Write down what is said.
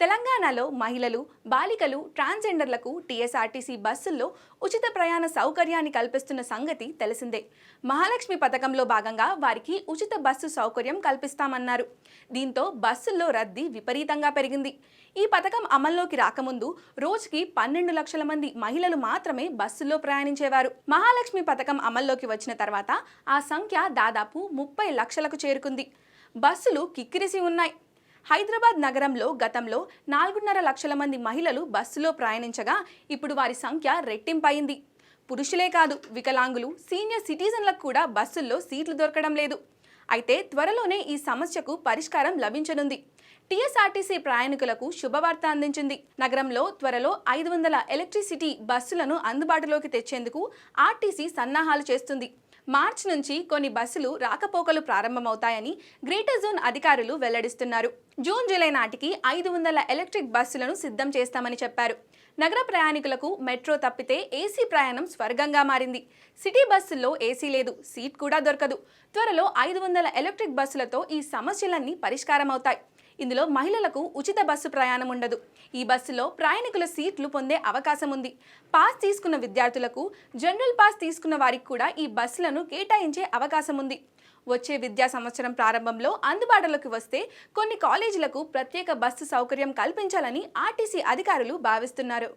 తెలంగాణలో మహిళలు బాలికలు ట్రాన్స్జెండర్లకు టీఎస్ఆర్టీసీ బస్సుల్లో ఉచిత ప్రయాణ సౌకర్యాన్ని కల్పిస్తున్న సంగతి తెలిసిందే. మహాలక్ష్మి పథకంలో భాగంగా వారికి ఉచిత బస్సు సౌకర్యం కల్పిస్తామన్నారు. దీంతో బస్సుల్లో రద్దీ విపరీతంగా పెరిగింది. ఈ పథకం అమల్లోకి రాకముందు రోజుకి పన్నెండు లక్షల మంది మహిళలు మాత్రమే బస్సుల్లో ప్రయాణించేవారు. మహాలక్ష్మి పథకం అమల్లోకి వచ్చిన తర్వాత ఆ సంఖ్య దాదాపు ముప్పై లక్షలకు చేరుకుంది. బస్సులు కిక్కిరిసి ఉన్నాయి. హైదరాబాద్ నగరంలో గతంలో నాలుగున్నర లక్షల మంది మహిళలు బస్సులో ప్రయాణించగా ఇప్పుడు వారి సంఖ్య రెట్టింపయింది. పురుషులే కాదు వికలాంగులు సీనియర్ సిటిజన్లకు కూడా బస్సుల్లో సీట్లు దొరకడం లేదు. అయితే త్వరలోనే ఈ సమస్యకు పరిష్కారం లభించనుంది. టీఎస్ఆర్టీసీ ప్రయాణికులకు శుభవార్త అందించింది. నగరంలో త్వరలో ఐదు వందల ఎలక్ట్రిసిటీ బస్సులను అందుబాటులోకి తెచ్చేందుకు ఆర్టీసీ సన్నాహాలు చేస్తుంది. మార్చి నుంచి కొన్ని బస్సులు రాకపోకలు ప్రారంభమవుతాయని గ్రేటర్ జోన్ అధికారులు వెల్లడిస్తున్నారు. జూన్ జూలై నాటికి ఐదు వందల ఎలక్ట్రిక్ బస్సులను సిద్ధం చేస్తామని చెప్పారు. నగర ప్రయాణికులకు మెట్రో తప్పితే ఏసీ ప్రయాణం స్వర్గంగా మారింది. సిటీ బస్సుల్లో ఏసీ లేదు సీట్ కూడా దొరకదు. త్వరలో ఐదు వందల ఎలక్ట్రిక్ బస్సులతో ఈ సమస్యలన్నీ పరిష్కారమవుతాయి. ఇందులో మహిళలకు ఉచిత బస్సు ప్రయాణం ఉండదు. ఈ బస్సులో ప్రయాణికుల సీట్లు పొందే అవకాశం ఉంది. పాస్ తీసుకున్న విద్యార్థులకు జనరల్ పాస్ తీసుకున్న వారికి కూడా ఈ బస్సులను కేటాయించే అవకాశం ఉంది. వచ్చే విద్యా సంవత్సరం ప్రారంభంలో అందుబాటులోకి వస్తే కొన్ని కాలేజీలకు ప్రత్యేక బస్సు సౌకర్యం కల్పించాలని ఆర్టీసీ అధికారులు భావిస్తున్నారు.